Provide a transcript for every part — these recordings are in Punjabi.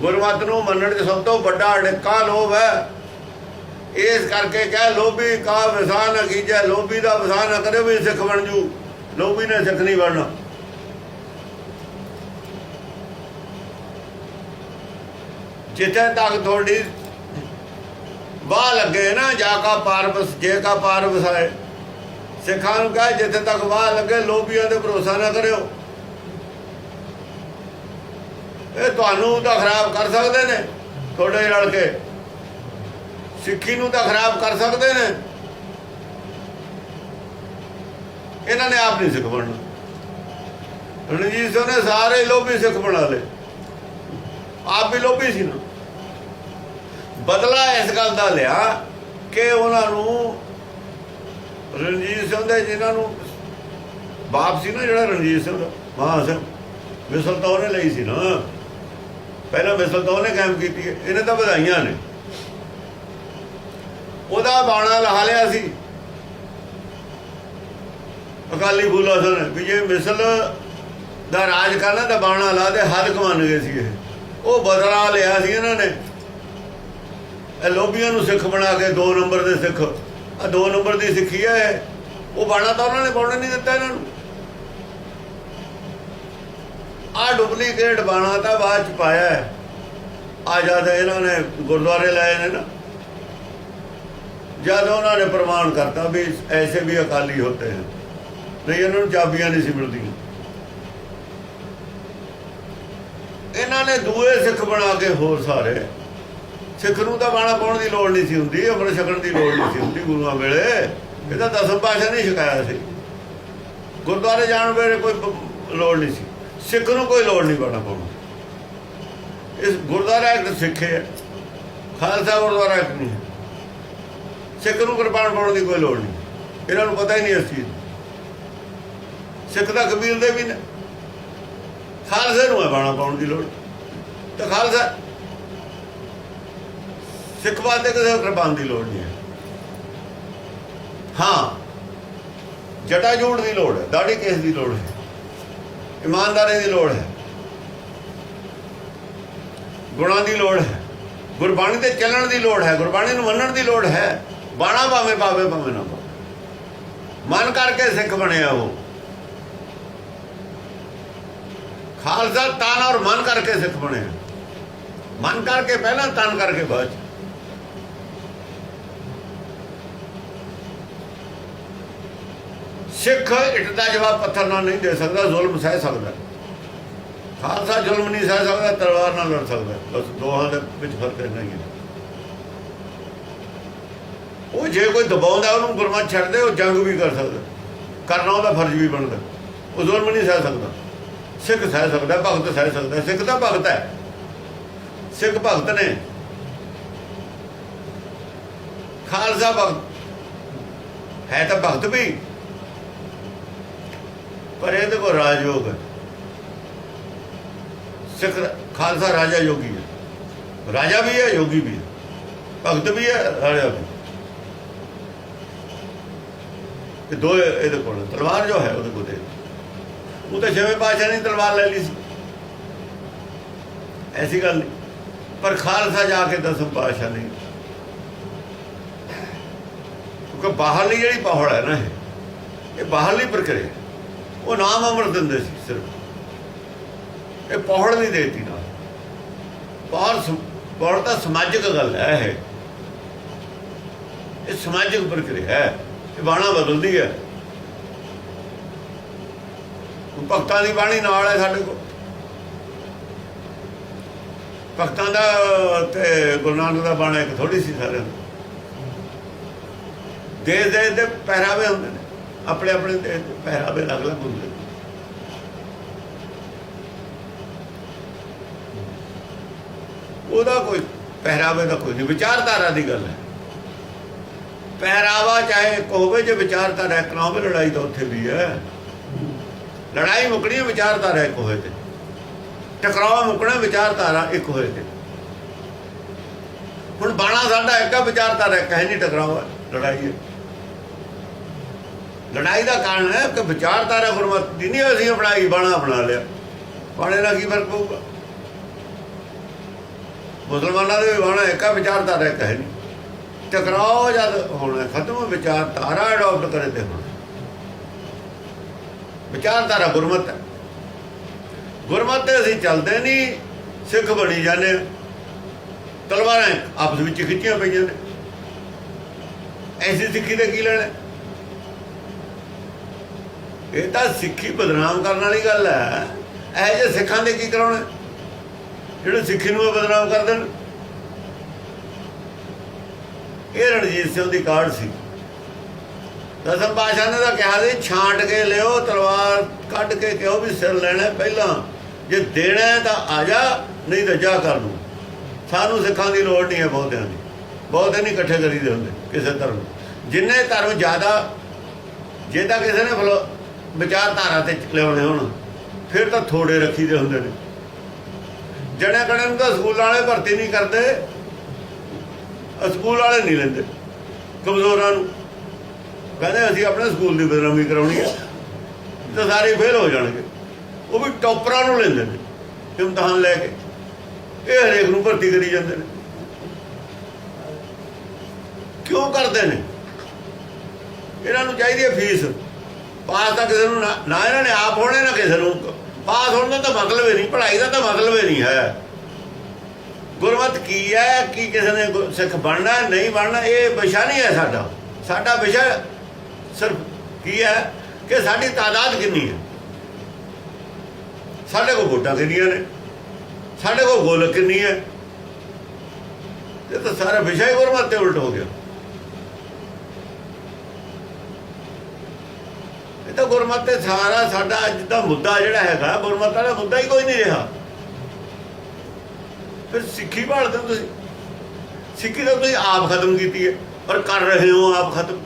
ਗੁਰਮਤ ਨੂੰ ਮੰਨਣ ਦੇ ਸਭ ਤੋਂ ਵੱਡਾ ਅੜਿੱਕਾ ਲੋਭ ਹੈ। ਇਸ ਕਰਕੇ ਕਹਿ ਲੋਭੀ ਕਾ ਵਿਸਾਨ ਨਾ ਲੋਭੀ ਦਾ ਵਿਸਾਨ ਨਾ ਕਰੇ ਵੀ ਸਿੱਖ ਬਣ ਜੂ। ਲੋਭੀ ਨੇ ਸਿੱਖ ਨਹੀਂ ਬਣਨਾ। ਜਿੱਥੇ ਤੱਕ ਤੁਹਾਡੀ ਵਾਹ ਲੱਗੇ ਨਾ, ਜਾ ਕਾ ਪਾਰਬਸ, ਜੇ ਕਾ ਪਾਰ ਵਸਾਏ ਸਿੱਖਾਂ ਨੂੰ ਕਹੇ, ਜਿੱਥੇ ਤੱਕ ਵਾਹ ਲੱਗੇ, ਲੋਭੀਆਂ ਤੇ ਭਰੋਸਾ ਨਾ ਕਰਿਓ। ਇਹ ਤੁਹਾਨੂੰ ਤਾਂ ਖਰਾਬ ਕਰ ਸਕਦੇ ਨੇ, ਤੁਹਾਡੇ ਰਲ ਕੇ। ਸਿੱਖੀ ਨੂੰ ਤਾਂ ਖਰਾਬ ਕਰ ਸਕਦੇ ਨੇ। ਇਹਨਾਂ ਨੇ ਆਪ ਨਹੀਂ ਸਿੱਖ ਬਣਨਾ। ਰਣਜੀਤ ਸਿੰਘ ਨੇ ਸਾਰੇ ਲੋਭੀ ਸਿੱਖ ਬਣਾ ਲਏ। ਆਪ ਵੀ ਲੋਭੀ ਸੀ ਨਾ। ਬਦਲਾ ਇਸ ਗੱਲ ਦਾ ਲਿਆ ਕਿ ਉਹਨਾਂ ਨੂੰ ਰਣਜੀਤ ਸਿੰਘ ਦੇ ਜਿਨ੍ਹਾਂ ਨੂੰ ਬਾਪ ਸੀ ਨਾ ਜਿਹੜਾ ਰਣਜੀਤ ਸਿੰਘ ਦਾ ਮਹਾਂ ਸਿੰਘ, ਮਿਸਲ ਤਾਂ ਉਹਨੇ ਲਈ ਸੀ ਨਾ। ਪਹਿਲਾਂ ਮਿਸਲ ਤਾਂ ਉਹਨੇ ਕਾਇਮ ਕੀਤੀ ਹੈ, ਇਹਨੇ ਤਾਂ ਵਧਾਈਆਂ ਨੇ। ਉਹਦਾ ਬਾਣਾ ਲਾ ਲਿਆ ਸੀ। ਅਕਾਲੀ ਫੂਲਾ ਸਨ ਵੀ ਜੇ ਮਿਸਲ ਦਾ ਰਾਜ ਕਰਨਾ ਤਾਂ ਬਾਣਾ ਲਾ ਦੇ, ਹੱਦ ਕਮਨ ਗਏ ਸੀ ਇਹ। ਉਹ ਬਦਲਾ ਲਿਆ ਸੀ ਇਹਨਾਂ ਨੇ। ਇਹ ਲੋਭੀਆਂ ਨੂੰ ਸਿੱਖ ਬਣਾ ਕੇ 2 ਨੰਬਰ ਦੇ ਸਿੱਖ। ਆ 2 ਨੰਬਰ ਦੀ ਸਿੱਖੀ ਹੈ ਉਹ ਬਾਣਾ ਤਾਂ ਉਹਨਾਂ ਨੇ ਪਾਉਣ ਨਹੀਂ ਦਿੱਤਾ ਇਹਨਾਂ ਨੂੰ। ਆ ਡੁਪਲੀਕੇਟ ਬਾਣਾ ਤਾਂ ਬਾਅਦ ਚ ਪਾਇਆ ਆ ਜਦ ਇਹਨਾਂ ਨੇ ਗੁਰਦੁਆਰੇ ਲਾਏ ਨੇ ਨਾ। ਜਦ ਉਹਨਾਂ ਨੇ ਪ੍ਰਮਾਣ ਕਰਤਾ ਵੀ ਐਸੇ ਵੀ ਅਕਾਲੀ ਹੁੰਦੇ ਹਨ ਨਹੀਂ, ਇਹਨਾਂ ਨੂੰ ਚਾਬੀਆਂ ਨਹੀਂ ਸੀ ਮਿਲਦੀਆਂ। ਇਹਨਾਂ ਨੇ ਦੂਏ ਸਿੱਖ ਬਣਾ ਕੇ ਹੋਰ ਸਾਰੇ। ਸਿੱਖ ਨੂੰ ਤਾਂ ਬਾਣਾ ਪਾਉਣ ਦੀ ਲੋੜ ਨਹੀਂ ਸੀ ਹੁੰਦੀ ਅੰਮ੍ਰਿਤ ਛਕਣ ਦੀ ਲੋੜ ਨਹੀਂ ਸੀ ਹੁੰਦੀ ਗੁਰੂਆਂ ਵੇਲੇ। ਇਹਦਾ ਦਸਮ ਪਾਸ਼ਾ ਨਹੀਂ ਛਕਾਇਆ ਸੀ। ਗੁਰਦੁਆਰੇ ਜਾਣ ਵੇਲੇ ਕੋਈ ਲੋੜ ਨਹੀਂ ਸੀ। ਸਿੱਖ ਨੂੰ ਕੋਈ ਲੋੜ ਨਹੀਂ ਬਾਣਾ ਪਾਉਣ। ਇਸ ਗੁਰਦੁਆਰਾ ਐਕਟ ਸਿੱਖੇ ਹੈ ਖਾਲਸਾ ਗੁਰਦੁਆਰਾ ਐਕਟ ਨਹੀਂ। ਹੈ ਸਿੱਖ ਨੂੰ ਕਿਰਪਾਨ ਪਾਉਣ ਦੀ ਕੋਈ ਲੋੜ ਨਹੀਂ। ਇਹਨਾਂ ਨੂੰ ਪਤਾ ਹੀ ਨਹੀਂ ਇਸ ਚੀਜ਼ ਦਾ। ਸਿੱਖ ਦਾ ਕਬੀਲ ਦੇ ਵੀ ਨੇ। ਖਾਲਸੇ ਨੂੰ ਹੈ ਬਾਣਾ ਪਾਉਣ ਦੀ ਲੋੜ। ਤਾਂ ਖਾਲਸਾ ਸਿੱਖ ਵਾਸਤੇ ਕਿਸੇ ਕਿਰਪਾਨ ਦੀ ਲੋੜ ਨਹੀਂ ਹੈ। ਹਾਂ ਜਟਾ ਜੋੜ ਦੀ ਲੋੜ ਹੈ, ਦਾੜੀ ਕੇਸ ਦੀ ਲੋੜ ਹੈ। ਇਮਾਨਦਾਰੀ ਦੀ ਲੋੜ ਹੈ। ਗੁਣਾਂ ਦੀ ਲੋੜ ਹੈ। ਗੁਰਬਾਣੀ ਤੇ ਚੱਲਣ ਦੀ ਲੋੜ ਹੈ। ਗੁਰਬਾਣੀ ਨੂੰ ਮੰਨਣ ਦੀ ਲੋੜ ਹੈ। ਬਾਣਾ ਭਾਵੇਂ ਪਾਵੇ, ਭਾਵੇਂ ਨਾ ਪਾਵੇ। ਮਨ ਕਰਕੇ ਸਿੱਖ ਬਣਿਆ ਉਹ। ਖਾਲਸਾ ਤਨ ਔਰ ਮਨ ਕਰਕੇ ਸਿੱਖ ਬਣਿਆ। ਮਨ ਕਰਕੇ ਪਹਿਲਾਂ ਤਨ ਕਰਕੇ ਬਾਅਦ ਸਿੱਖ ਇੱਟ ਦਾ ਜਵਾਬ ਪੱਥਰ ਨਾਲ ਨਹੀਂ ਦੇ ਸਕਦਾ, ਜ਼ੁਲਮ ਸਹਿ ਸਕਦਾ। ਖਾਲਸਾ ਜ਼ੁਲਮ ਨਹੀਂ ਸਹਿ ਸਕਦਾ, ਤਲਵਾਰ ਨਾਲ ਲੜ ਸਕਦਾ। ਬਸ ਦੋਹਾਂ ਦੇ ਵਿੱਚ ਫ਼ਰਕ ਇੰਨਾ ਹੀ ਹੈ। ਉਹ ਜੇ ਕੋਈ ਦਬਾਉਂਦਾ, ਉਹਨੂੰ ਗੁਰਮਤ ਛੱਡਦੇ ਉਹ ਜੰਗ ਵੀ ਕਰ ਸਕਦਾ। ਕਰਨਾ ਉਹਦਾ ਫਰਜ਼ ਵੀ ਬਣਦਾ। ਉਹ ਜ਼ੁਲਮ ਨਹੀਂ ਸਹਿ ਸਕਦਾ। ਸਿੱਖ ਸਹਿ ਸਕਦਾ, ਭਗਤ ਸਹਿ ਸਕਦਾ। ਸਿੱਖ ਤਾਂ ਭਗਤ ਹੈ। ਸਿੱਖ ਭਗਤ ਨੇ। ਖਾਲਸਾ ਭਗਤ ਹੈ ਤਾਂ ਭਗਤ ਵੀ। ਪਰ ਇਹਦੇ ਕੋਲ ਰਾਜਯੋਗ ਹੈ। ਸਿੱਖ ਖਾਲਸਾ ਰਾਜਾ ਯੋਗੀ ਹੈ। ਰਾਜਾ ਵੀ ਹੈ, ਯੋਗੀ ਵੀ ਹੈ। ਭਗਤ ਵੀ ਹੈ, ਰਾਜਾ ਵੀ ਇਹ ਦੋ ਇਹਦੇ ਕੋਲ ਤਲਵਾਰ ਜੋ ਹੈ ਉਹਦੇ ਕੋਲ ਦੇ ਉਹ ਤਾਂ ਛੇਵੇਂ ਪਾਸ਼ਾ ਨੇ ਤਲਵਾਰ ਲੈ ਲਈ ਸੀ। ਐਸੀ ਗੱਲ ਨਹੀਂ। ਪਰ ਖਾਲਸਾ ਜਾ ਕੇ ਦਸਮ ਪਾਤਸ਼ਾਹ ਨਹੀਂ ਕਿਉਂਕਿ ਬਾਹਰਲੀ ਜਿਹੜੀ ਪਹਾੜ ਹੈ ਨਾ ਇਹ ਬਾਹਰਲੀ ਪ੍ਰਕਿਰਿਆ ਉਹ ਨਾਮ ਅਮਰ ਦਿੰਦੇ ਸੀ ਸਿਰਫ। ਇਹ ਪੌੜ ਨਹੀਂ ਦੇਤੀ ਨਾਲ। ਬਾਹਰ ਸਮ- ਤਾਂ ਸਮਾਜਿਕ ਗੱਲ ਹੈ ਇਹ। ਇਹ ਸਮਾਜਿਕ ਪ੍ਰਕਿਰਿਆ ਹੈ। ਇਹ ਬਾਣਾ ਬਦਲਦੀ ਹੈ। ਭਗਤਾਂ ਦੀ ਬਾਣੀ ਨਾਲ ਹੈ ਸਾਡੇ ਕੋਲ। ਭਗਤਾਂ ਦਾ, ਤੇ ਗੁਰੂ ਨਾਨਕ ਦਾ ਬਾਣਾ ਇੱਕ ਥੋੜੀ ਸੀ ਸਾਰਿਆਂ ਦਾ ਦੇ ਦੇ ਪਹਿਰਾਵੇ ਹੁੰਦੇ ਨੇ। ਆਪਣੇ ਆਪਣੇ ਪਹਿਰਾਵੇ ਅਲੱਗ-ਅਲੱਗ ਹੁੰਦੇ ਉਹਦਾ ਕੋਈ ਪਹਿਰਾਵੇ ਦਾ ਕੋਈ ਨਹੀਂ, ਵਿਚਾਰਧਾਰਾ ਦੀ ਗੱਲ ਹੈ। ਪਹਿਰਾਵਾ ਚਾਹੇ ਇੱਕ ਹੋਵੇ, ਜੇ ਵਿਚਾਰਧਾਰਾ ਇੱਕ ਨਾ ਹੋਵੇ, ਲੜਾਈ ਤਾਂ ਉੱਥੇ ਵੀ ਹੈ। ਲੜਾਈ ਮੁਕਣੀ ਵਿਚਾਰਧਾਰਾ ਇੱਕ ਹੋਏ ਤੇ। ਟਕਰਾਅ ਮੁਕਣਾ, ਵਿਚਾਰਧਾਰਾ ਇੱਕ ਹੋਏ ਤੇ। ਹੁਣ ਬਾਣਾ ਸਾਡਾ ਇੱਕ ਵਿਚਾਰਧਾਰਾ ਇੱਕ ਹੈ, ਨਹੀਂ ਟਕਰਾਅ, ਲੜਾਈ ਹੈ। ਲੜਾਈ ਦਾ ਕਾਰਨ ਹੈ ਕਿ ਵਿਚਾਰਧਾਰਾ ਗੁਰਮਤਿ ਦੀ ਨਹੀਂ ਅਸੀਂ ਬਣਾਈ ਬਾਣਾ ਬਣਾ ਲਿਆ। ਬਾਣੇ ਨਾਲ ਕੀ ਫ਼ਰਕ ਪਊਗਾ? ਮੁਸਲਮਾਨਾਂ ਦੇ ਵੀ ਬਾਣਾ ਇੱਕ ਵਿਚਾਰਧਾਰਾ ਇੱਕ ਹੈ ਨਹੀਂ। ਟਕਰਾਓ ਜਦ ਹੋਣਾ, ਖਤਮ ਵਿਚਾਰਧਾਰਾ ਅਡਾਪਟ ਕਰੇ ਤੇ ਹੋਣਾ। ਵਿਚਾਰਧਾਰਾ ਗੁਰਮਤ ਹੈ। ਗੁਰਮਤ ਤੇ ਅਸੀਂ ਚੱਲਦੇ ਨਹੀਂ, ਸਿੱਖ ਬਣੀ ਜਾਂਦੇ ਹਾਂ। ਤਲਵਾਰਾਂ ਆਪਸ ਵਿੱਚ ਖਿੱਚੀਆਂ ਪਈਆਂ ਨੇ। ਐਸੀ ਸਿੱਖੀ ਦੇ ਕੀ ਲੈਣਾ? ਇਹ ਤਾਂ ਸਿੱਖੀ ਬਦਨਾਮ ਕਰਨ ਵਾਲੀ ਗੱਲ ਹੈ। ਇਹ ਜੇ ਸਿੱਖਾਂ ਦੇ ਕੀ ਕਰਾਉਣਾ? ਜਿਹੜੇ ਸਿੱਖੀ ਨੂੰ ਇਹ ਬਦਨਾਮ ਕਰ ਦੇਣ। ਇਹ ਰਣਜੀਤ ਸਿੰਘ ਦੀ ਕਾਢ ਸੀ। ਦਸਮ ਪਾਸ਼ਾ ਨੇ ਤਾਂ ਕਿਹਾ ਸੀ, ਛਾਂਟ ਕੇ ਲਿਓ ਤਲਵਾਰ ਕੱਢ ਕੇ ਕਿਉਂ ਵੀ ਸਿਰ ਲੈਣਾ ਪਹਿਲਾਂ। ਜੇ ਦੇਣਾ ਤਾਂ ਆ ਜਾ, ਨਹੀਂ ਤਾਂ ਜਾ ਕਰ ਦੂੰ ਸਾਨੂੰ ਸਿੱਖਾਂ ਦੀ ਲੋੜ ਨਹੀਂ ਹੈ ਬਹੁਤਿਆਂ ਦੀ। ਬਹੁਤੇ ਨਹੀਂ ਇਕੱਠੇ ਕਰੀਦੇ ਹੁੰਦੇ ਕਿਸੇ ਧਰਮ ਜਿੰਨੇ ਧਰਮ ਜ਼ਿਆਦਾ, ਜੇ ਤਾਂ ਕਿਸੇ ਨੇ ਫਲੋ ਵਿਚਾਰਧਾਰਾ ਤੇ ਲਿਆਉਣੇ ਹੋਣ, ਫਿਰ ਤਾਂ ਥੋੜੇ ਰੱਖੀਦੇ ਹੁੰਦੇ ਨੇ। ਜਣੇ ਕਣੇ ਨੂੰ ਤਾਂ ਸਕੂਲ ਵਾਲੇ ਭਰਤੀ ਨਹੀਂ ਕਰਦੇ, ਸਕੂਲ ਵਾਲੇ ਨਹੀਂ ਲੈਂਦੇ, ਕਮਜ਼ੋਰਾਂ ਨੂੰ। ਕਹਿੰਦੇ ਅਸੀਂ ਆਪਣੇ ਸਕੂਲ ਦੀ ਬਦਨਾਮੀ ਕਰਾਉਣੀ ਹੈ ਤਾਂ ਸਾਰੇ ਫੇਲ ਹੋ ਜਾਣਗੇ। ਉਹ ਵੀ ਟੌਪਰਾਂ ਨੂੰ ਲੈਂਦੇ ਨੇ, ਇਮਤਿਹਾਨ ਲੈ ਕੇ। ਇਹ ਹਰੇਕ ਨੂੰ ਭਰਤੀ ਕਰੀ ਜਾਂਦੇ ਨੇ। ਕਿਉਂ ਕਰਦੇ ਨੇ? ਇਹਨਾਂ ਨੂੰ ਚਾਹੀਦੀ ਹੈ ਫੀਸ। ਪਾਸ ਤਾਂ ਕਿਸੇ ਨੂੰ ਨਾ ਨਾ ਇਹਨਾਂ ਨੇ ਆਪ ਹੋਣੇ, ਨਾ ਕਿਸੇ ਨੂੰ। ਪਾਸ ਹੋਣ ਦਾ ਤਾਂ ਮਤਲਬ ਹੀ ਨਹੀਂ, ਪੜ੍ਹਾਈ ਦਾ ਤਾਂ ਮਤਲਬ ਹੀ ਨਹੀਂ ਹੈ। ਗੁਰਮਤ ਕੀ ਹੈ, ਕੀ ਕਿਸੇ ਨੇ ਸਿੱਖ ਬਣਨਾ, ਨਹੀਂ ਬਣਨਾ, ਇਹ ਵਿਸ਼ਾ ਨਹੀਂ ਹੈ ਸਾਡਾ। ਸਾਡਾ ਵਿਸ਼ਾ ਸਿਰਫ ਕੀ ਹੈ ਕਿ ਸਾਡੀ ਤਾਦਾਦ ਕਿੰਨੀ ਹੈ? ਸਾਡੇ ਕੋਲ ਵੋਟਾਂ ਕਿੰਨੀਆਂ ਨੇ? ਸਾਡੇ ਕੋਲ ਗੋਲ ਕਿੰਨੀ ਹੈ? ਇਹ ਤਾਂ ਸਾਰਾ ਵਿਸ਼ਾ ਹੀ ਗੁਰਮਤ ਤੇ ਉਲਟ ਹੋ ਗਿਆ। ਇਹ ਤਾਂ ਗੁਰਮਤ ਤੇ ਸਾਰਾ ਸਾਡਾ ਅੱਜ ਦਾ ਮੁੱਦਾ ਜਿਹੜਾ ਹੈਗਾ, ਗੁਰਮਤਿ ਵਾਲਾ ਮੁੱਦਾ ਹੀ ਕੋਈ ਨਹੀਂ ਰਿਹਾ। ਫਿਰ ਸਿੱਖੀ ਭਾਲਦੇ ਹੋ ਤੁਸੀਂ। ਸਿੱਖੀ ਤਾਂ ਤੁਸੀਂ ਆਪ ਖਤਮ ਕੀਤੀ ਹੈ ਔਰ ਕਰ ਰਹੇ ਹੋ ਆਪ ਖਤਮ।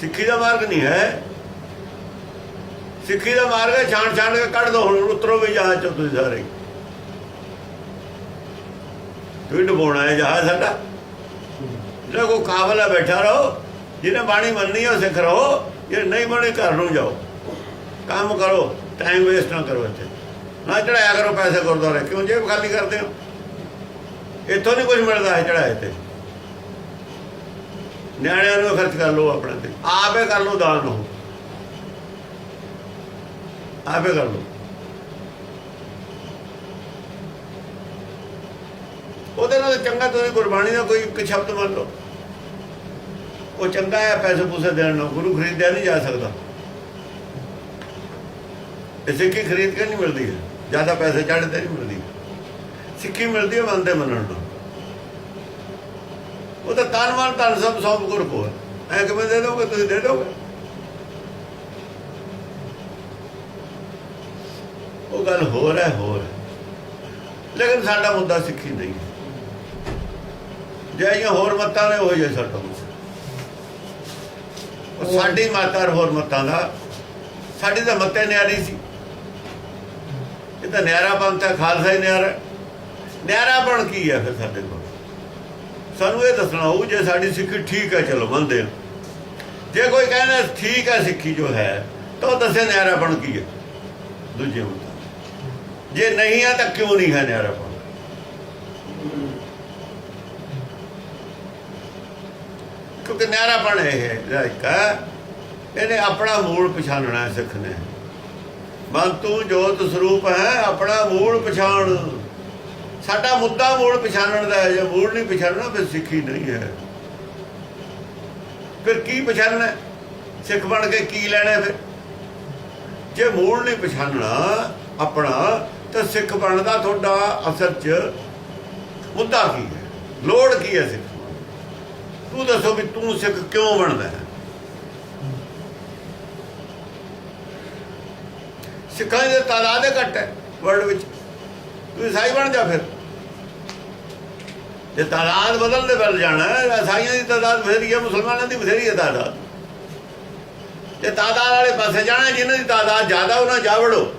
ਸਿੱਖੀ ਦਾ ਮਾਰਗ ਨਹੀਂ ਹੈ। ਸਿੱਖੀ ਦਾ ਮਾਰਗ ਹੈ ਛਾਣ ਛਾਣ ਕੇ ਕੱਢ ਦੋ, ਹੁਣ ਉਤਰੋ ਵੀ ਜਹਾਜ਼ ਚੋਂ ਤੁਸੀਂ ਸਾਰੇ। ਤੁਸੀਂ ਡਬੋਣਾ ਹੈ ਜਹਾਜ਼ ਸਾਡਾ। ਜਿਹੜਾ ਕੋ ਕਾਬਲ ਹੈ, ਬੈਠਾ ਰਹੋ। ਜਿਹਨੇ ਬਾਣੀ ਮੰਨਣੀ ਉਹ ਸਿੱਖ ਰਹੋ ਜੇ ਨਹੀਂ ਬਣੇ ਘਰ ਨੂੰ ਜਾਓ। ਕੰਮ ਕਰੋ ਟਾਈਮ ਵੇਸਟ ਨਾ ਕਰੋ ਇੱਥੇ। ਨਾ ਚੜਾਇਆ ਕਰੋ ਪੈਸੇ ਗੁਰਦੁਆਰੇ। ਕਿਉਂ? ਜੇਬ ਖਾਲੀ ਕਰਦੇ ਹੋ। ਇੱਥੋਂ ਨਹੀਂ ਕੁਝ ਮਿਲਦਾ ਹੈ ਚੜਾਏ ਤੇ। ਨਿਆਣਿਆਂ ਨੂੰ ਖਰਚ ਕਰ ਲਓ ਆਪਣੇ ਤੇ। ਆਪੇ ਕਰ ਲਓ, ਦਾਨ ਨੂੰ ਆਪੇ ਕਰ ਲਓ। ਉਹਦੇ ਨਾਲ ਚੰਗਾ ਤੁਸੀਂ ਗੁਰਬਾਣੀ ਦਾ ਕੋਈ ਇੱਕ ਸ਼ਬਦ ਮੰਨ ਲਓ। ਉਹ ਚੰਗਾ ਹੈ, ਪੈਸੇ ਪੂਸੇ ਦੇਣ ਨੂੰ, ਗੁਰੂ ਖਰੀਦਿਆ ਨਹੀਂ ਜਾ ਸਕਦਾ। ਇਹ ਸਿੱਖੀ ਖਰੀਦ ਕੇ ਨਹੀਂ ਮਿਲਦੀ ਹੈ। ਜ਼ਿਆਦਾ ਪੈਸੇ ਚੜ੍ਹਦੇ ਨਹੀਂ ਮਿਲਦੀ। ਸਿੱਖੀ ਮਿਲਦੀ ਹੈ ਮੰਨਦੇ ਮੰਨਣ ਨੂੰ। ਉਹ ਤਾਂ ਤਨ ਮਨ ਧਨ ਸਭ ਸੌਂਪ ਗੁਰ ਕੋ ਐ ਕਿਵੇਂ ਦੇ ਦੋਗੇ, ਤੁਸੀਂ ਦੇ ਦੋਗੇ? ਉਹ ਗੱਲ ਹੋਰ ਹੈ ਹੋਰ ਹੈ। ਲੇਕਿਨ ਸਾਡਾ ਮੁੱਦਾ ਸਿੱਖੀ ਨਹੀਂ ਜੇ ਇਹ ਹੋਰ ਮਤਾਂ ਨੇ ਹੋ ਜਾਏ ਸਾਡਾ ਉਹ ਸਾਡੀ ਮਾਤਾ ਹੋਰ ਮਤਾਂ ਦਾ, ਸਾਡੀ ਤਾਂ ਮਤੇ ਨਿਆਰੀ ਸੀ। ਇਹ ਤਾਂ ਨਿਆਰਾ ਪੰਥ ਖਾਲਸਾ ਹੀ ਨਿਆਰਾ ਨਿਆਰਾ ਬਣ ਕੀ ਹੈ ਫਿਰ ਸਾਡੇ ਕੋਲ? ਸਾਨੂੰ ਇਹ ਦੱਸਣਾ ਹੋਊ, ਜੇ ਸਾਡੀ ਸਿੱਖੀ ਠੀਕ ਹੈ, ਚਲੋ ਮੰਨਦੇ ਹਾਂ। ਜੇ ਕੋਈ ਕਹਿੰਦਾ ਠੀਕ ਹੈ ਸਿੱਖੀ ਜੋ ਹੈ, ਤਾਂ ਉਹ ਦੱਸੇ ਨਿਆਰਾ ਬਣ ਕੀ ਹੈ। ਦੂਜੇ ਮੁਤਾਬਕ। ਜੇ ਨਹੀਂ ਹੈ, ਤਾਂ ਕਿਉਂ ਨਹੀਂ ਹੈ ਨਿਆਰਾ ਬਣ? ਕਿਉਂਕਿ ਨਿਆਰਾ ਬਣ ਇਹ ਹੈ, ਜਿਹੜਾ ਇੱਕ ਇਹਨੇ ਆਪਣਾ ਮੂਲ ਪਛਾਣਨਾ ਹੈ ਸਿੱਖ ਨੇ। ਮਨ ਤੂੰ ਜੋਤ ਸਰੂਪ ਹੈ, ਆਪਣਾ ਮੂਲ ਪਛਾਣ। ਸਾਡਾ ਮੁੱਦਾ ਮੂਲ ਪਛਾਣਨ ਦਾ ਹੈ, ਜੇ ਮੂਲ ਨਹੀਂ ਪਛਾਣਨਾ, ਫਿਰ ਸਿੱਖੀ ਨਹੀਂ ਹੈ। ਫਿਰ ਕੀ ਪਛਾਣਨਾ ਸਿੱਖ ਬਣ ਕੇ ਕੀ ਲੈਣਾ ਫਿਰ? ਜੇ ਮੂਲ ਨਹੀਂ ਪਛਾਣਨਾ ਆਪਣਾ, ਤਾਂ ਸਿੱਖ ਬਣਨ ਦਾ ਤੁਹਾਡਾ ਅਸਲ 'ਚ ਮੁੱਦਾ ਕੀ ਹੈ? ਲੋੜ ਕੀ ਹੈ ਸਿੱਖ ਤੂੰ ਦੱਸੋ ਵੀ ਤੂੰ ਸਿੱਖ ਕਿਉਂ ਬਣਦਾ ਹੈ? ਸਿੱਖਾਂ ਦੀ ਤਾਦਾਦ ਘੱਟ ਹੈ ਵਰਲਡ ਵਿੱਚ। ਤੂੰ ਈਸਾਈ ਬਣ ਜਾ ਫਿਰ। ਜੇ ਤਾਦਾਦ ਬਦਲਦੇ ਵੱਲ ਜਾਣਾ ਈਸਾਈਆਂ ਦੀ ਤਾਦਾਦ ਬਥੇਰੀ ਹੈ, ਮੁਸਲਮਾਨਾਂ ਦੀ ਬਥੇਰੀ ਹੈ ਤਾਦਾਦ। ਜੇ ਤਾਦਾਦ ਵਾਲੇ ਪਾਸੇ ਜਾਣਾ ਜਿਨ੍ਹਾਂ ਦੀ ਤਾਦਾਦ ਜ਼ਿਆਦਾ, ਉਹਨਾਂ ਜਾ ਵੜੋ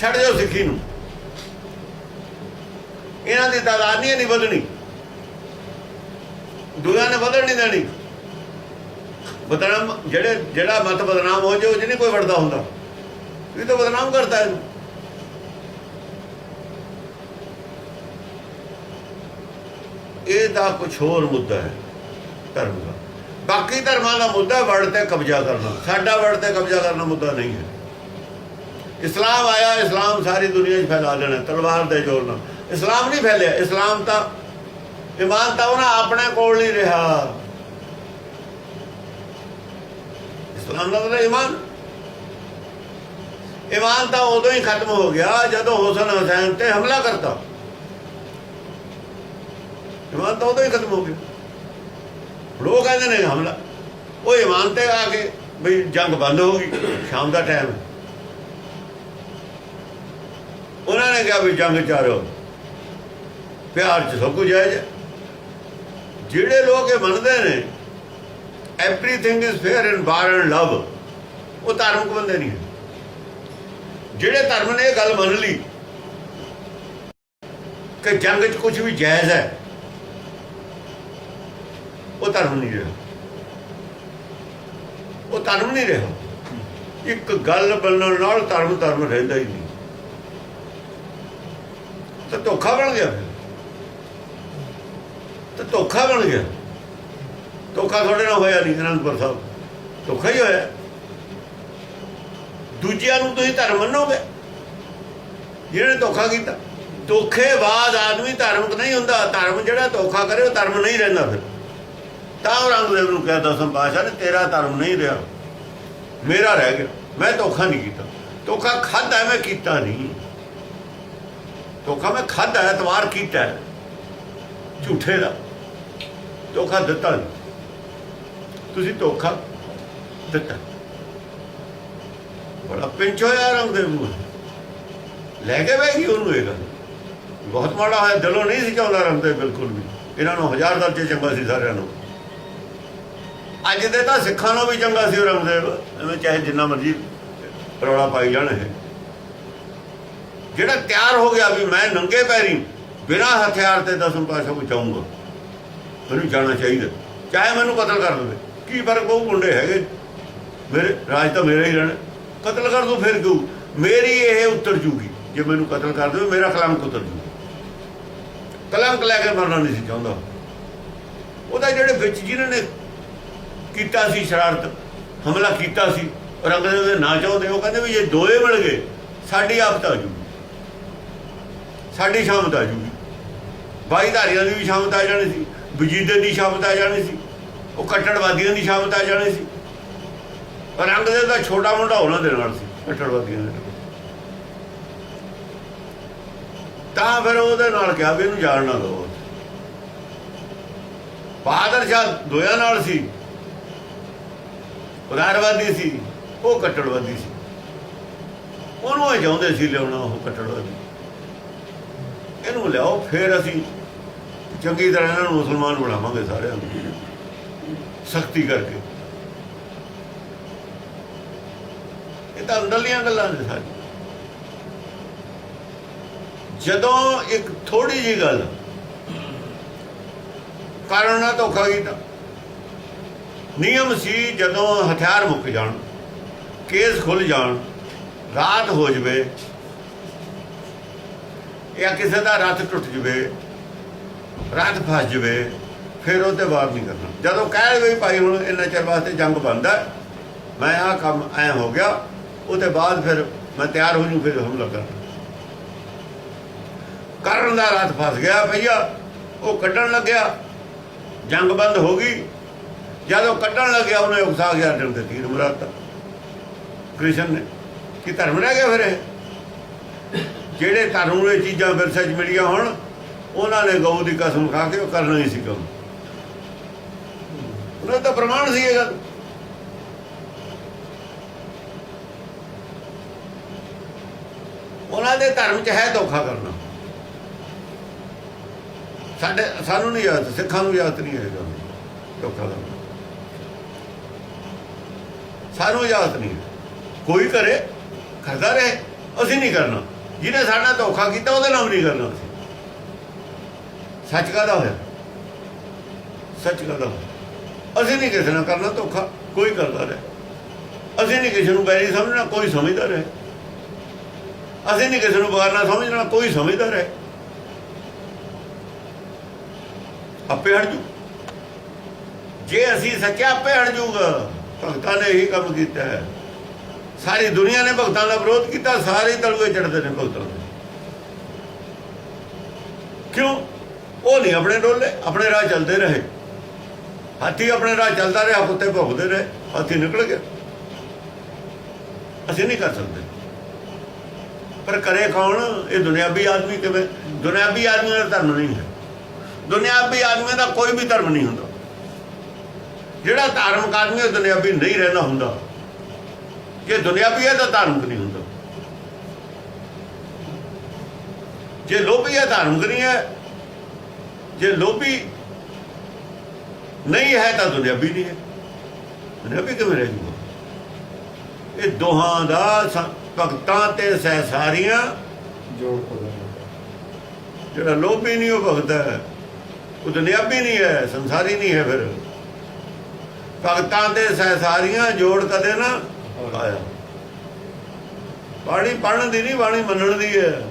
ਛੱਡ ਜਾਓ ਸਿੱਖੀ ਨੂੰ। ਇਹਨਾਂ ਦੀ ਤਾਦਾਦ ਨਹੀਂ ਨਹੀਂ ਵਧਣੀ। ਦੂਜਾ ਨੇ ਵਧਣ ਨਹੀਂ ਦੇਣੀ। ਬਦਨਾਮ ਜਿਹੜੇ, ਜਿਹੜਾ ਮਤ ਬਦਨਾਮ ਹੋ ਜੇ ਉਹ ਜਿਹਨੇ ਕੋਈ ਵੜਦਾ ਹੁੰਦਾ। ਇਹ ਤਾਂ ਬਦਨਾਮ ਕਰਦਾ ਹੈ ਇਹ ਦਾ ਕੁਝ ਹੋਰ ਮੁੱਦਾ ਹੈ, ਧਰਮ ਦਾ। ਬਾਕੀ ਧਰਮਾਂ ਦਾ ਮੁੱਦਾ ਵੜ ਤੇ ਕਬਜ਼ਾ ਕਰਨਾ। ਸਾਡਾ ਵੜ ਤੇ ਕਬਜ਼ਾ ਕਰਨਾ ਮੁੱਦਾ ਨਹੀਂ ਹੈ। ਇਸਲਾਮ ਆਇਆ, ਇਸਲਾਮ ਸਾਰੀ ਦੁਨੀਆ 'ਚ ਫੈਲਾ ਦੇਣਾ, ਤਲਵਾਰ ਦੇ ਜ਼ੋਰ ਨਾਲ। ਇਸਲਾਮ ਨਹੀਂ ਫੈਲਿਆ। ਇਸਲਾਮ ਤਾਂ ਇਮਾਨ ਤਾਂ ਉਹਨਾਂ ਆਪਣੇ ਕੋਲ ਨਹੀਂ ਰਿਹਾ। ਇਸਲਾਮ ਦਾ ਇਮਾਨ? ਇਮਾਨ ਤਾਂ ਉਦੋਂ ਹੀ ਖਤਮ ਹੋ ਗਿਆ ਜਦੋਂ ਹੁਸਨ ਹੁਸੈਨ ਤੇ ਹਮਲਾ ਕਰਤਾ। ਇਮਾਨ ਤਾਂ ਉਦੋਂ ਹੀ ਖਤਮ ਹੋ ਗਿਆ। ਲੋਕ ਕਹਿੰਦੇ ਨੇ ਹਮਲਾ। ਉਹ ਇਮਾਨ ਤੇ ਆ ਕੇ ਵੀ ਜੰਗ ਬੰਦ ਹੋ ਗਈ, ਸ਼ਾਮ ਦਾ ਟਾਈਮ ਉਹਨਾਂ ਨੇ ਕਿਹਾ ਵੀ ਜੰਗ ਚਾਰੋ ਪਿਆਰ ਚ ਸਭ ਕੁਝ ਜਾਇਜ਼ ਹੈ। ਜਿਹੜੇ ਲੋਕ ਇਹ ਮੰਨਦੇ ਨੇ everything is fair in war and love ਉਹ ਧਾਰਮਿਕ ਬੰਦੇ ਨਹੀਂ ਹੈ ਜਿਹੜੇ ਧਰਮ ਨੇ ਇਹ ਗੱਲ ਮੰਨ ਲਈ ਕਿ ਜੰਗ 'ਚ ਕੁਝ ਵੀ ਜਾਇਜ਼ ਹੈ, ਉਹ ਧਰਮ ਨਹੀਂ ਰਿਹਾ। ਉਹ ਧਰਮ ਨਹੀਂ ਰਿਹਾ। ਇੱਕ ਗੱਲ ਬੋਲਣ ਨਾਲ ਧਰਮ ਧਰਮ ਰਹਿੰਦਾ ਹੀ ਨਹੀਂ। ਤਾਂ ਧੋਖਾ ਬਣ ਗਿਆ। ਫਿਰ ਤਾਂ ਧੋਖਾ ਬਣ ਗਿਆ। ਧੋਖਾ ਤੁਹਾਡੇ ਨਾਲ ਹੋਇਆ ਨਹੀਂ ਅਨੰਦਪੁਰ ਸਾਹਿਬ। ਧੋਖਾ ਹੀ ਹੋਇਆ। ਦੂਜਿਆਂ ਨੂੰ ਤੁਸੀਂ ਧਰਮ ਮੰਨੋਗੇ? ਜਿਹਨੇ ਧੋਖਾ ਕੀਤਾ। ਧੋਖੇਬਾਜ਼ ਆਦਮੀ ਧਾਰਮਿਕ ਨਹੀਂ ਹੁੰਦਾ। ਧਰਮ ਜਿਹੜਾ ਧੋਖਾ ਕਰੇ, ਉਹ ਧਰਮ ਨਹੀਂ ਰਹਿੰਦਾ ਫਿਰ। ਤਾਂ ਉਹ ਰੰਗਦੇਵ ਨੂੰ ਕਹਿੰਦਾ ਦਸਮ ਪਾਸ਼ਾ ਨੇ, ਤੇਰਾ ਧਰਮ ਨਹੀਂ ਰਿਹਾ। ਮੇਰਾ ਰਹਿ ਗਿਆ। ਮੈਂ ਧੋਖਾ ਨਹੀਂ ਕੀਤਾ। ਧੋਖਾ ਖਾਦਾ ਮੈਂ ਕੀਤਾ ਨਹੀਂ। ਧੋਖਾ ਮੈਂ ਖਾਦਾ ਐਤਵਾਰ ਕੀਤਾ। ਝੂਠੇ ਦਾ। ਧੋਖਾ ਦਿੱਤਾ ਨਹੀਂ ਤੁਸੀਂ ਧੋਖਾ ਦਿੱਤਾ। ਬੜਾ ਪਿੰਚ ਹੋਇਆ ਰੰਗਦੇਵ ਨੂੰ ਲੈ ਕੇ ਬਹਿ ਉਹਨੂੰ ਇਹ ਗੱਲ। ਬਹੁਤ ਮਾੜਾ ਹੋਇਆ, ਦਿਲੋਂ ਨਹੀਂ ਸੀ ਚਾਹੁੰਦਾ ਰੰਗਦੇਵ ਬਿਲਕੁਲ ਵੀ। ਇਹਨਾਂ ਨੂੰ ਹਜ਼ਾਰ ਦਰਜੇ ਚੰਗਾ ਸੀ ਸਾਰਿਆਂ ਨੂੰ। ਅੱਜ ਦੇ ਤਾਂ ਸਿੱਖਾਂ ਨੂੰ ਵੀ ਚੰਗਾ ਸੀ ਉਹ ਰੰਗਦੇਵ ਐਵੇਂ ਚਾਹੇ ਜਿੰਨਾ ਮਰਜ਼ੀ ਰੌਲਾ ਪਾਈ ਜਾਣ ਇਹ। ਜਿਹੜਾ ਤਿਆਰ ਹੋ ਗਿਆ ਵੀ ਮੈਂ ਨੰਗੇ ਪੈਰੀ ਬਿਨਾਂ ਹਥਿਆਰ ਤੇ ਦਸਮ ਪਾਸ਼ਾ ਬਚਾਉਂਗਾ ਮੈਨੂੰ ਜਾਣਾ ਚਾਹੀਦਾ। ਚਾਹੇ ਮੈਨੂੰ ਕਤਲ ਕਰ ਦੇਵੇ। ਕੀ ਫ਼ਰਕ ਉਹ ਮੁੰਡੇ ਹੈਗੇ। ਮੇਰੇ ਰਾਜ ਤਾਂ ਮੇਰਾ ਹੀ ਰਹਿਣਾ। ਕਤਲ ਕਰ ਦੋ ਫਿਰ ਕਿਉਂ? ਮੇਰੀ ਇਹ ਉੱਤਰ ਜੂਗੀ। ਜੇ ਮੈਨੂੰ ਕਤਲ ਕਰ ਦੇਵੇ, ਮੇਰਾ ਕਲੰਕ ਉਤਰ ਜੂ ਕਲੰਕ ਲੈ ਕੇ ਮਰਨਾ ਨਹੀਂ ਸੀ ਚਾਹੁੰਦਾ। ਉਹਦਾ ਜਿਹੜੇ ਵਿੱਚ ਜਿਹਨਾਂ ਨੇ ਕੀਤਾ ਸੀ ਸ਼ਰਾਰਤ, ਹਮਲਾ ਕੀਤਾ ਸੀ ਰੰਗਦੇ ਦੇ ਨਾ ਚਾਹੁੰਦੇ, ਉਹ ਕਹਿੰਦੇ ਵੀ ਜੇ ਦੋਏ ਮਿਲ ਗਏ, ਸਾਡੀ ਆਫਤ ਆ ਜੂਗੀ। ਸਾਡੀ ਸ਼ਾਮਤ ਆ ਜੂਗੀ। ਬਾਈਧਾਰੀਆਂ ਦੀ ਵੀ ਸ਼ਾਮਤ ਆ ਜਾਣੀ ਸੀ। ਵਜੀਦੇ ਦੀ ਸ਼ਾਮਤ ਆ ਜਾਣੀ ਸੀ, ਉਹ ਕੱਟੜਵਾਦੀਆਂ ਦੀ ਸ਼ਾਮਤ ਆ ਜਾਣੀ ਸੀ। ਪਰ ਰੰਗਦੇ ਦਾ ਛੋਟਾ ਮੁੰਡਾ ਉਹਨਾਂ ਦੇ ਨਾਲ ਸੀ ਕੱਟੜਵਾਦੀਆਂ ਦੇ। ਤਾਂ ਫਿਰ ਉਹਦੇ ਨਾਲ ਕਿਹਾ ਵੀ ਇਹਨੂੰ ਜਾਣ ਨਾ ਦਿਓ। ਬਹਾਦਰ ਸ਼ਾਹ ਦੋਆਂ ਨਾਲ ਸੀ। ਉਦਾਰਵਾਦੀ ਸੀ, ਉਹ ਕੱਟੜਵਾਦੀ ਸੀ। ਉਹਨੂੰ ਇਹ ਚਾਹੁੰਦੇ ਸੀ ਲਿਆਉਣਾ ਉਹ ਕੱਟੜਵਾਦੀ। ਇਹਨੂੰ ਲਿਆਓ, ਫਿਰ ਅਸੀਂ ਚੰਗੀ ਤਰ੍ਹਾਂ ਇਹਨਾਂ ਨੂੰ ਮੁਸਲਮਾਨ ਬਣਾਵਾਂਗੇ ਸਾਰਿਆਂ ਨੂੰ। ਸਖਤੀ ਕਰਕੇ। ਇਹ ਤਾਂ ਅੰਦਰਲੀਆਂ ਗੱਲਾਂ ਨੇ ਸਾਡੀ ਜਦੋਂ ਇੱਕ ਥੋੜੀ ਜੀ ਗੱਲ ਕਾਰਨ ਨਾਲ ਧੋਖਾ ਕੀਤਾ। ਨਿਯਮ ਸੀ ਜਦੋਂ ਹਥਿਆਰ ਮੁੱਕ ਜਾਣ, ਕੇਸ ਖੁੱਲ ਜਾਣ, ਰਾਤ ਹੋ ਜਵੇ ਜਾਂ ਕਿਸੇ ਦਾ ਰੱਥ ਟੁੱਟ ਜਵੇ ਰੱਥ ਫਸ ਜਵੇ, ਫਿਰ ਉਹ ਤੇ ਵਾਰ ਨਹੀਂ ਕਰਨਾ। ਜਦੋਂ ਕਹਿ ਵੀ ਭਾਈ, ਹੁਣ ਇੰਨਾ ਚਿਰ ਵਾਸਤੇ ਜੰਗ ਬੰਦ ਹੈ, ਮੈਂ ਆਹ ਕੰਮ ਐ ਹੋ ਗਿਆ, ਉਹਦੇ ਬਾਅਦ ਫਿਰ ਮੈਂ ਤਿਆਰ ਹੋ ਜੂ, ਫਿਰ ਹਮਲਾ ਕਰਨਾ ਕਰਨ ਦਾ ਰੱਥ ਫਸ ਗਿਆ ਭਈਆ, ਉਹ ਕੱਢਣ ਲੱਗਿਆ, ਜੰਗ ਬੰਦ ਹੋ ਗਈ। ਜਦੋਂ ਕੱਢਣ ਲੱਗਿਆ, ਉਹਨੇ ਉਕਸਾ ਗਿਆ ਅਰਜਨ ਤੇ ਤੀਰ ਮਰਾਤਾ। ਕ੍ਰਿਸ਼ਨ ਨੇ, ਕਿ ਧਰਮ ਰਹਿ ਗਿਆ ਫਿਰ ਇਹ? ਜਿਹੜੇ ਧਰਮ ਨੂੰ ਇਹ ਚੀਜ਼ਾਂ ਵਿਰਸੇ 'ਚ ਮਿਲੀਆਂ ਹੋਣ ਉਹਨਾਂ ਨੇ ਗਊ ਦੀ ਕਸਮ ਖਾ ਕੇ ਉਹ ਕਰਨਾ ਹੀ ਸੀ ਕੰਮ। ਉਹਨਾਂ ਦਾ ਪ੍ਰਮਾਣ ਸੀ ਇਹ ਗੱਲ। ਉਹਨਾਂ ਦੇ ਧਰਮ 'ਚ ਹੈ ਧੋਖਾ ਕਰਨਾ। ਸਾਡੇ, ਸਾਨੂੰ ਨਹੀਂ ਯਾਦ, ਸਿੱਖਾਂ ਨੂੰ ਯਾਦ ਨਹੀਂ ਹੈਗਾ। ਧੋਖਾ ਕਰਨਾ। ਸਾਨੂੰ ਯਾਦ ਨਹੀਂ ਕੋਈ ਕਰੇ, ਕਰਦਾ ਰਹੇ, ਅਸੀਂ ਨਹੀਂ ਕਰਨਾ। ਜਿਹਨੇ ਸਾਡਾ ਧੋਖਾ ਕੀਤਾ, ਉਹਦੇ ਨਾਲ ਨਹੀਂ ਕਰਨਾ ਸੱਚ ਕਹਦਾ ਹੋਇਆ? ਸੱਚ ਕਹਦਾ ਹੋਇਆ? ਅਸੀਂ ਨਹੀਂ ਕਿਸੇ ਨਾਲ ਕਰਨਾ ਧੋਖਾ, ਕੋਈ ਕਰਦਾ ਰਹੇ। ਅਸੀਂ ਨਹੀਂ ਕਿਸੇ ਨੂੰ ਬੈਰੀ ਸਮਝਣਾ, ਕੋਈ ਸਮਝਦਾ ਰਹੇ। ਅਸੀਂ ਨਹੀਂ ਕਿਸੇ ਨੂੰ ਬਗਾਨਾ ਸਮਝਣਾ, ਕੋਈ ਸਮਝਦਾ ਰਹੇ। ਆਪੇ ਹਟ ਜੂ। ਜੇ ਅਸੀਂ ਸੱਚਾ ਆਪੇ ਹਟ ਜੂਗਾ। ਭਗਤਾਂ ਨੇ ਇਹੀ ਕੰਮ ਕੀਤਾ ਹੈ। ਸਾਰੀ ਦੁਨੀਆ ਨੇ ਭਗਤਾਂ ਦਾ ਵਿਰੋਧ ਕੀਤਾ, ਸਾਰੇ ਤਲਵੇ ਚੜਦੇ ਨੇ ਭਗਤਾਂ ਦੇ। ਕਿਉਂ? ਉਹ ਨਹੀਂ, ਆਪਣੇ ਡੋਲੇ, ਆਪਣੇ ਰਾਹ ਚੱਲਦੇ ਰਹੇ। ਹਾਥੀ ਆਪਣੇ ਰਾਹ ਚੱਲਦਾ ਰਿਹਾ ਕੁੱਤੇ ਭੌਂਕਦੇ ਰਹੇ, ਹਾਥੀ ਨਿਕਲ ਗਿਆ। ਅਸੀਂ ਨਹੀਂ ਕਰ ਸਕਦੇ। ਪਰ ਕਰੇ ਕੌਣ? ਇਹ ਦੁਨਿਆਵੀ ਆਦਮੀ ਕਿਵੇਂ? ਦੁਨਿਆਵੀ ਆਦਮੀ ਦਾ ਧਰਮ ਨਹੀਂ ਹੈ। ਦੁਨਿਆਵੀ ਆਦਮੀ ਦਾ ਕੋਈ ਵੀ ਧਰਮ ਨਹੀਂ ਹੁੰਦਾ। ਜਿਹੜਾ ਧਾਰਮਿਕ ਆਦਮੀ ਉਹ ਦੁਨਿਆਵੀ ਨਹੀਂ ਰਹਿੰਦਾ ਹੁੰਦਾ। ਜੇ ਦੁਨਿਆਵੀ ਹੈ, ਤਾਂ ਧਾਰਮਿਕ ਨਹੀਂ ਹੁੰਦਾ। ਜੇ ਲੋਭੀ ਹੈ, ਧਾਰਮਿਕ ਨਹੀਂ ਹੈ ਜੇ ਲੋਭੀ ਨਹੀਂ ਹੈ ਤਾਂ ਦੁਨਿਆਵੀ ਨਹੀਂ ਹੈ। ਦੁਨਿਆਵੀ ਕਿਵੇਂ ਰਹਿ ਜੂਗਾ? ਇਹ ਦੋਹਾਂ ਦਾ ਭਗਤਾਂ ਤੇ ਸਹਿਸਾਰੀਆਂ ਜੋੜ ਪਦਾ ਜਿਹੜਾ ਲੋਭੀ ਨਹੀਂ ਉਹ ਭਗਤ ਹੈ। ਉਹ ਦੁਨਿਆਵੀ ਨਹੀਂ ਹੈ ਸੰਸਾਰੀ ਨਹੀਂ ਹੈ ਫਿਰ। ਭਗਤਾਂ ਤੇ ਸਹਿਸਾਰੀਆਂ ਜੋੜ ਕਦੇ ਨਾ ਆਇਆ ਬਾਣੀ ਪੜਨ ਦੀ ਨਹੀਂ ਬਾਣੀ ਮੰਨਣ ਦੀ ਹੈ।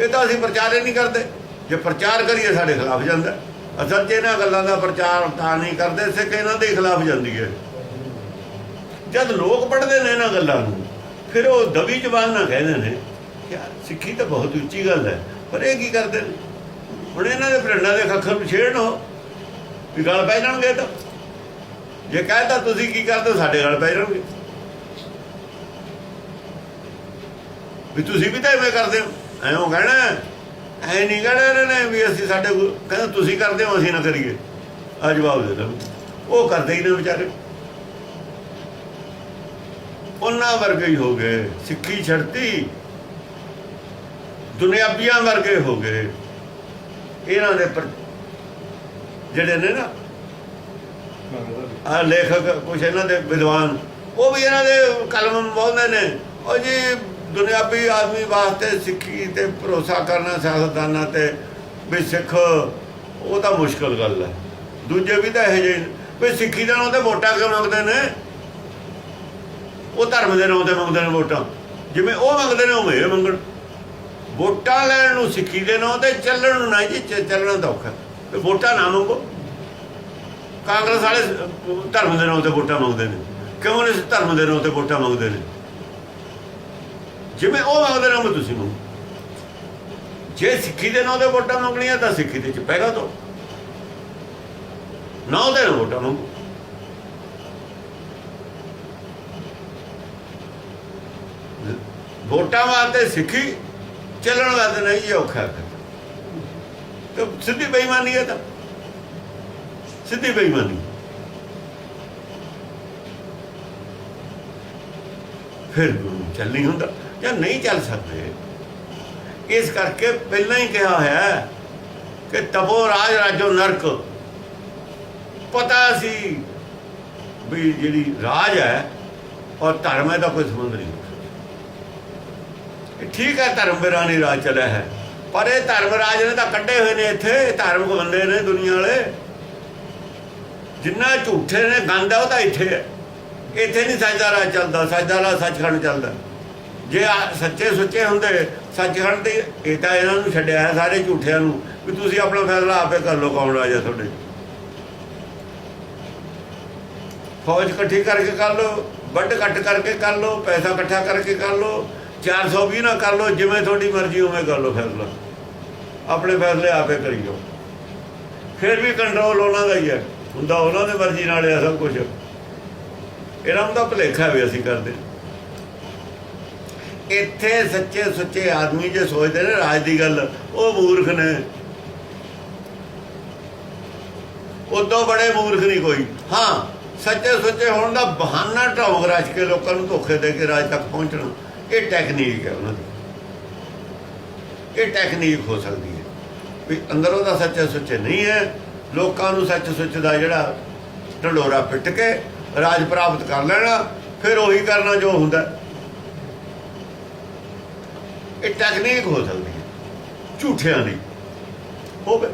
ਇਹ ਤਾਂ ਅਸੀਂ ਪ੍ਰਚਾਰ ਨਹੀਂ ਕਰਦੇ। ਜੇ ਪ੍ਰਚਾਰ ਕਰੀਏ ਸਾਡੇ ਖਿਲਾਫ ਜਾਂਦਾ। ਹੈ। ਅਸਲ 'ਚ ਇਹਨਾਂ ਗੱਲਾਂ ਦਾ ਪ੍ਰਚਾਰ ਤਾਂ ਨਹੀਂ ਕਰਦੇ ਸਿੱਖ ਇਹਨਾਂ ਦੇ ਖਿਲਾਫ ਜਾਂਦੀ ਹੈ। ਜਦ ਲੋਕ ਪੜ੍ਹਦੇ ਨੇ ਇਹਨਾਂ ਗੱਲਾਂ ਨੂੰ ਫਿਰ ਉਹ ਦਵੀ ਜਵਾਨ ਨਾ ਕਹਿੰਦੇ ਨੇ ਯਾਰ ਸਿੱਖੀ ਤਾਂ ਬਹੁਤ ਉੱਚੀ ਗੱਲ ਹੈ ਪਰ ਇਹ ਕੀ ਕਰਦੇ ਨੇ? ਹੁਣ ਇਹਨਾਂ ਦੇ ਪਿੰਡਾਂ ਦੇ ਖੱਖਰ ਨੂੰ ਛੇੜਨ ਹੋ ਵੀ ਗੱਲ ਪੈ ਜਾਣਗੇ ਤਾਂ। ਜੇ ਕਹਿੰਦਾ ਤੁਸੀਂ ਕੀ ਕਰਦੇ ਹੋ, ਸਾਡੇ ਗੱਲ ਪੈ ਜਾਣਗੇ। ਵੀ ਤੁਸੀਂ ਵੀ ਤਾਂ ਐਵੇਂ ਕਰਦੇ ਹੋ। ਐਂ ਕਹਿਣਾ ਐ ਨਹੀਂ ਕਹਿਣਾ ਇਹਨਾਂ ਨੇ ਵੀ ਅਸੀਂ ਸਾਡੇ ਕੋਲ- ਕਹਿੰਦਾ ਤੁਸੀਂ ਕਰਦੇ ਹੋ, ਅਸੀਂ ਨਾ ਕਰੀਏ। ਆ ਜਵਾਬ ਦੇ ਦੋ ਉਹ ਕਰਦੇ ਹੀ ਨੇ ਵਿਚਾਰੇ। ਉਹਨਾਂ ਵਰਗੇ ਹੀ ਹੋ ਗਏ। ਸਿੱਖੀ ਛੱਡਤੀ। ਦੁਨਿਆਵੀਆਂ ਵਰਗੇ ਹੋ ਗਏ। ਇਹਨਾਂ ਦੇ ਜਿਹੜੇ ਨੇ ਨਾ ਆ ਲੇਖਕ, ਕੁਛ ਇਹਨਾਂ ਦੇ ਵਿਦਵਾਨ, ਉਹ ਵੀ ਇਹਨਾਂ ਦੇ ਕਲਮ ਬੋਲਦੇ ਨੇ। ਉਹ ਜੀ ਦੁਨਿਆਵੀ ਆਦਮੀ ਵਾਸਤੇ ਸਿੱਖੀ ਤੇ ਭਰੋਸਾ ਕਰਨਾ ਸਿਆਸਤਦਾਨਾਂ ਤੇ ਵੀ ਸਿੱਖ, ਉਹ ਤਾਂ ਮੁਸ਼ਕਲ ਗੱਲ ਹੈ। ਦੂਜੇ ਵੀ ਤਾਂ ਇਹ ਜਿਹੇ ਨੇ। ਵੀ ਸਿੱਖੀ ਦੇ ਨਾਂ ਤੇ ਵੋਟਾਂ ਕਿਉਂ ਮੰਗਦੇ ਨੇ? ਉਹ ਧਰਮ ਦੇ ਨਾਂ ਤੇ ਮੰਗਦੇ ਨੇ ਵੋਟਾਂ। ਜਿਵੇਂ ਉਹ ਮੰਗਦੇ ਨੇ, ਉਵੇਂ ਇਹ ਮੰਗਣ। ਵੋਟਾਂ ਲੈਣ ਨੂੰ ਸਿੱਖੀ ਦੇ ਨਾਂ ਤੇ ਚੱਲਣ ਨੂੰ ਨਾ ਜੀ ਚ- ਚੱਲਣਾ ਤਾਂ ਔਖਾ। ਤੇ ਵੋਟਾਂ ਨਾ ਮੰਗੋ। ਕਾਂਗਰਸ ਵਾਲੇ ਧਰਮ ਦੇ ਨਾਂ ਤੇ ਵੋਟਾਂ ਮੰਗਦੇ ਨੇ। ਕਮਿਊਨਿਸਟ ਧਰਮ ਦੇ ਨਾਂ ਤੇ ਵੋਟਾਂ ਮੰਗਦੇ ਨੇ? ਜਿਵੇਂ ਉਹ ਮੰਗਦੇ ਨੇ ਉਵੇਂ ਤੁਸੀਂ ਮੰਗੋ। ਜੇ ਸਿੱਖੀ ਦੇ ਨਾਂ ਤੇ ਵੋਟਾਂ ਮੰਗਣੀਆਂ ਤਾਂ ਸਿੱਖੀ ਦੇ ਚ ਪੈਗਾ ਦੋ ਨਾ ਉਹਦੇ ਵੋਟਾਂ ਮੰਗੋ। ਵੋਟਾਂ ਵਾਸਤੇ ਸਿੱਖੀ, ਚੱਲਣ ਵਾਸਤੇ ਨਹੀਂ, ਇਹ ਔਖਾ ਹੈ। ਤੇ ਸਿੱਧੀ ਬੇਈਮਾਨੀ ਹੈ ਤਾਂ। ਸਿੱਧੀ ਬੇਈਮਾਨੀ। ਫਿਰ ਚੱਲ ਨਹੀਂ ਹੁੰਦਾ। ਜਾਂ ਨਹੀਂ ਚੱਲ ਸਕਦੇ। ਇਸ ਕਰਕੇ ਪਹਿਲਾਂ ਹੀ ਕਿਹਾ ਹੈ ਕਿ ਤਪੋ ਰਾਜ ਰਾਜੋ ਨਰਕ। ਪਤਾ ਸੀ ਵੀ ਜਿਹੜੀ ਰਾਜ ਹੈ, ਔਰ ਧਰਮ ਹੈ, ਦਾ ਕੋਈ ਸੰਬੰਧ ਨਹੀਂ। ਠੀਕ ਹੈ, ਧਰਮ ਬਿਰਾਨੀ ਰਾਜ ਚੱਲਿਆ ਹੈ। ਪਰ ਇਹ ਧਰਮ ਰਾਜ ਨੇ ਤਾਂ ਕੱਢੇ ਹੋਏ ਨੇ ਇੱਥੇ, ਇਹ ਧਾਰਮਿਕ ਬੰਦੇ ਨੇ ਦੁਨੀਆ ਵਾਲੇ। ਜਿੰਨਾ ਝੂਠੇ ਨੇ, ਗੰਦ ਹੈ, ਉਹ ਤਾਂ ਇੱਥੇ ਹੈ। ਇੱਥੇ ਨਹੀਂ ਸੱਚਦਾ ਰਾਜ ਚੱਲਦਾ ਸੱਚਦਾ ਰਾਜ ਸੱਚਖੰਡ ਚੱਲਦਾ। ਜੇ ਆ- ਸੱਚੇ ਸੁੱਚੇ ਹੁੰਦੇ, ਸੱਚਖੰਡ ਦੇ ਇਹ ਤਾਂ ਇਹਨਾਂ ਨੂੰ ਛੱਡਿਆ ਹੈ, ਸਾਰੇ ਝੂਠਿਆਂ ਨੂੰ, ਵੀ ਤੁਸੀਂ ਆਪਣਾ ਫੈਸਲਾ ਆਪੇ ਕਰ ਲਓ ਕੌਣ ਰਾਜਾ ਤੁਹਾਡੇ। ਫੌਜ ਇਕੱਠੀ ਕਰਕੇ ਕਰ ਲਓ ਵੱਢ ਕੱਟ ਕਰਕੇ ਕਰ ਲਓ, ਪੈਸਾ ਇਕੱਠਾ ਕਰਕੇ ਕਰ ਲਓ 420 ਨਾ ਕਰ ਲਓ, ਜਿਵੇਂ ਤੁਹਾਡੀ ਮਰਜ਼ੀ ਉਵੇਂ ਕਰ ਲਓ ਫੈਸਲਾ। ਆਪਣੇ ਫੈਸਲੇ ਆਪੇ ਕਰੀਓ ਫਿਰ ਵੀ ਕੰਟਰੋਲ ਉਹਨਾਂ ਦਾ ਹੀ ਹੈ। ਹੁੰਦਾ ਉਹਨਾਂ ਦੇ ਮਰਜ਼ੀ ਨਾਲ ਆ ਸਭ ਕੁਝ ਇਹਨਾਂ ਦਾ ਭਲੇਖਾ ਵੀ ਅਸੀਂ ਕਰਦੇ। ਇੱਥੇ ਸੱਚੇ ਸੁੱਚੇ ਆਦਮੀ ਜੇ ਸੋਚਦੇ ਨੇ ਰਾਜ ਦੀ ਗੱਲ, ਉਹ ਮੂਰਖ ਨੇ। ਉਦੋਂ ਬੜੇ ਮੂਰਖ ਨਹੀਂ ਕੋਈ। ਹਾਂ, ਸੱਚੇ ਸੁੱਚੇ ਹੋਣ ਦਾ ਬਹਾਨਾ ਢੋਂਗ ਰਚ ਕੇ ਲੋਕਾਂ ਨੂੰ ਧੋਖੇ ਦੇ ਕੇ ਰਾਜ ਤੱਕ ਪਹੁੰਚਣਾ। ਇਹ ਟੈਕਨੀਕ ਹੈ ਉਹਨਾਂ ਦੀ। ਇਹ ਟੈਕਨੀਕ ਹੋ ਸਕਦੀ ਹੈ। ਵੀ ਅੰਦਰੋਂ ਦਾ ਸੱਚੇ ਸੁੱਚੇ ਨਹੀਂ ਹੈ, ਲੋਕਾਂ ਨੂੰ ਸੱਚ ਸੁੱਚ ਦਾ ਜਿਹੜਾ ਢੰਡੋਰਾ ਪਿੱਟ ਕੇ ਰਾਜ ਪ੍ਰਾਪਤ ਕਰ ਲੈਣਾ, ਫਿਰ ਉਹੀ ਕਰਨਾ ਜੋ ਹੁੰਦਾ। ਇਹ ਟੈਕਨੀਕ ਹੋ ਸਕਦੀ ਹੈ। ਝੂਠਿਆਂ ਦੀ ਹੋਵੇ